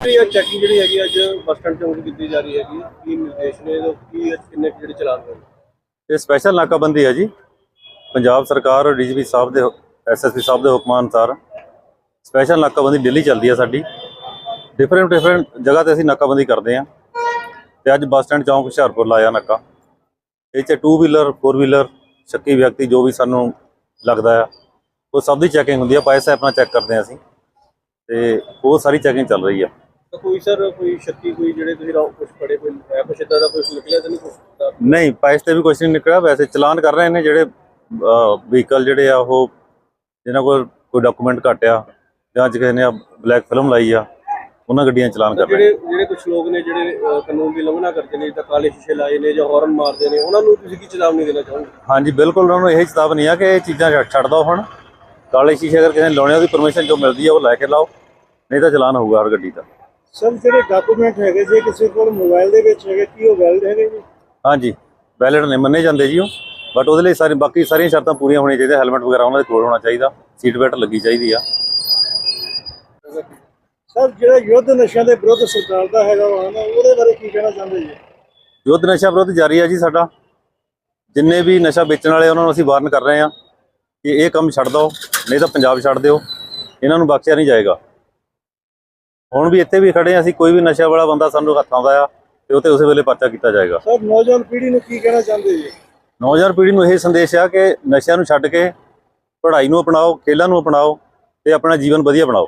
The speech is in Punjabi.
ਇਹ ਚੈਕਿੰਗ ਜਿਹੜੀ ਹੈਗੀ ਅੱਜ ਬੱਸ ਸਟੈਂਡ ਚੌਂਕ 'ਚ ਕੀਤੀ ਜਾ ਰਹੀ ਹੈਗੀ ਕੀ ਨਿਰਦੇਸ਼ ਨੇ ਤੇ ਕੀ ਅੱਜ ਕਿੰਨੇ ਕੁ ਜਿਹੜੇ ਚਲਾਨ ਹੋਏ ਇਹ ਸਪੈਸ਼ਲ ਨਾਕਾਬੰਦੀ ਹੈ ਜੀ। ਪੰਜਾਬ ਸਰਕਾਰ ਔਰ ਡੀਜੀਪੀ ਸਾਹਿਬ ਦੇ ਐਸਐਸਪੀ ਸਾਹਿਬ ਦੇ ਹੁਕਮਾਂ ਅਨੁਸਾਰ ਸਪੈਸ਼ਲ ਨਾਕਾਬੰਦੀ ਡੇਲੀ ਚੱਲਦੀ ਹੈ ਸਾਡੀ। ਡਿਫਰੈਂਟ ਡਿਫਰੈਂਟ ਜਗ੍ਹਾ ਤੇ ਅਸੀਂ ਨਾਕਾਬੰਦੀ ਕਰਦੇ ਹਾਂ ਤੇ ਅੱਜ ਬੱਸ ਸਟੈਂਡ ਚੌਂਕ ਹੁਸ਼ਿਆਰਪੁਰ ਲਾਇਆ ਨਾਕਾ। ਇਹ 'ਚ ਟੂ ਵੀਲਰ ਫੋਰ ਵੀਲਰ ਸ਼ੱਕੀ ਵਿਅਕਤੀ ਜੋ ਵੀ ਸਾਨੂੰ ਲੱਗਦਾ ਆ, ਉਹ ਸਭ ਦੀ ਚੈਕਿੰਗ ਹੁੰਦੀ ਆ। ਪੈਸਾ ਆਪਣਾ ਚੈੱਕ ਕਰਦੇ ਹਾਂ ਅਸੀਂ। ਤੇ ਉਹ ਸਾਰੀ ਚੈਕਿੰਗ ਚੱਲ ਰਹੀ ਆ। ਕੋਈ ਸਰ ਕੋਈ ਸ਼ੱਕੀ ਕੋਈ ਜਿਹੜੇ ਤੁਸੀਂ ਰਾਉ ਕੁਝ ਪੜੇ ਕੋਈ ਹੈ ਕੁਛ ਏਦਾਂ ਦਾ ਕੁਝ ਨਿਕਲਿਆ ਤਾਂ ਨਹੀਂ ਕੁਝ ਨਹੀਂ ਪੈਸੇ ਤੇ ਵੀ ਕੁਝ ਨਹੀਂ ਨਿਕਲਿਆ। ਵੈਸੇ ਚਲਾਨ ਕਰ ਰਹੇ ਨੇ ਜਿਹੜੇ ਵਹੀਕਲ ਜਿਹੜੇ ਆ ਉਹ ਜਿਨ੍ਹਾਂ ਕੋਲ ਕੋਈ ਡਾਕੂਮੈਂਟ ਘਟਿਆ ਜਾਂ ਕਿਸੇ ਨੇ ਬਲੈਕ ਫਿਲਮ ਲਾਈ ਆ ਉਹਨਾਂ ਗੱਡੀਆਂ ਚਲਾਨ ਕਰ ਰਹੇ ਜਿਹੜੇ ਜਿਹੜੇ ਕੁਝ ਲੋਕ ਨੇ ਜਿਹੜੇ ਕਾਨੂੰਨ ਦੀ ਉਲੰਘਣਾ ਕਰਦੇ ਨੇ ਤਾਂ ਕਾਲੇ ਸ਼ੀਸ਼ੇ ਲਾਏ ਨੇ ਜਾਂ ਹਾਰਨ ਮਾਰਦੇ ਨੇ ਉਹਨਾਂ ਨੂੰ ਤੁਸੀਂ ਕੀ ਚੇਤਾਵਨੀ ਦੇਣਾ ਚਾਹੋਗੇ? ਹਾਂਜੀ ਬਿਲਕੁਲ ਉਹਨਾਂ ਨੂੰ ਇਹ ਚੇਤਾਵਨੀ ਆ ਕਿ ਇਹ ਚੀਜ਼ਾਂ ਛੱਡ- ਛੱਡ ਦਿਓ ਹੁਣ। ਕਾਲੇ ਸ਼ੀਸ਼ੇ ਅਗਰ ਕਿਸੇ ਨੇ ਲਾਉਣੇ ਉਹਦੀ ਪਰਮਿਸ਼ਨ ਜੋ ਮਿਲਦੀ ਆ ਉਹ ਲੈ ਕੇ ਲਾਓ। ਨਹੀਂ ਤਾਂ ਚਲਾਨ ਹੋਊਗਾ ਹਰ ਗੱਡੀ ਦਾ। ਸਰ ਜਿਹੜੇ ਡਾਕੂਮੈਂਟ ਹੈਗੇ ਜੇ ਕਿਸੇ ਕੋਲ ਮੋਬਾਈਲ ਦੇ ਵਿੱਚ ਹੈਗੇ ਕੀ ਉਹ ਵੈਲਿਡ ਹੈਗੇ ਜੀ? ਹਾਂਜੀ ਵੈਲਿਡ ਨੇ ਮੰਨੇ ਜਾਂਦੇ ਜੀ ਉਹ। ਬਟ ਉਹਦੇ ਲਈ ਸਾਰੀ ਬਾਕੀ ਸਾਰੀਆਂ ਸ਼ਰਤਾਂ ਪੂਰੀਆਂ ਹੋਣੀਆਂ ਚਾਹੀਦੀਆਂ ਹੈਲਮਟ ਵਗੈਰਾ ਉਹਨਾਂ ਦੇ ਕੋਲ ਹੋਣਾ ਚਾਹੀਦਾ ਸੀਟ ਬੈਲਟ ਲੱਗੀ ਚਾਹੀਦੀ ਆ। ਸਰ ਜਿਹੜਾ ਯੁੱਧ ਨਸ਼ਿਆਂ ਦੇ ਵਿਰੁੱਧ ਸਰਕਾਰ ਦਾ ਹੈਗਾ ਵਾ ਨਾ ਉਹਦੇ ਬਾਰੇ ਕੀ ਕਹਿਣਾ ਚਾਹੁੰਦੇ ਜੀ? ਯੁੱਧ ਨਸ਼ਾ ਵਿਰੋਧ ਜਾਰੀ ਹੈ ਜੀ ਸਾਡਾ। ਜਿੰਨੇ ਵੀ ਨਸ਼ਾ ਵੇਚਣ ਵਾਲੇ ਉਹਨਾਂ ਨੂੰ ਅਸੀਂ ਵਾਰਨ ਕਰ ਰਹੇ ਹਾਂ ਕਿ ਇਹ ਕੰਮ ਛੱਡ ਦਿਓ ਨਹੀਂ ਤਾਂ ਪੰਜਾਬ ਛੱਡ ਦਿਓ। ਇਹਨਾਂ ਨੂੰ ਬਖਸ਼ਿਆ ਨਹੀਂ ਜਾਏਗਾ। ਹੁਣ ਵੀ ਇੱਥੇ ਵੀ ਖੜੇ ਹਾਂ ਅਸੀਂ ਕੋਈ ਵੀ ਨਸ਼ਾ ਵਾਲਾ ਬੰਦਾ ਸਾਨੂੰ ਹੱਥ ਆਉਂਦਾ ਆ ਤੇ ਉਹ ਤੇ ਉਸੇ ਵੇਲੇ ਪਰਚਾ ਕੀਤਾ ਜਾਏਗਾ। ਸਰ ਨੌਜਵਾਨ ਪੀੜ੍ਹੀ ਨੂੰ ਕੀ ਕਹਿਣਾ ਚਾਹੁੰਦੇ ਜੀ? ਨੌਜਵਾਨ ਪੀੜ੍ਹੀ ਨੂੰ ਇਹ ਸੰਦੇਸ਼ ਆ ਕਿ ਨਸ਼ਿਆਂ ਨੂੰ ਛੱਡ ਕੇ ਪੜ੍ਹਾਈ ਨੂੰ ਅਪਣਾਓ ਖੇਲਾਂ ਨੂੰ ਅਪਣਾਓ ਤੇ ਆਪਣਾ ਜੀਵਨ ਵਧੀਆ ਬਣਾਓ।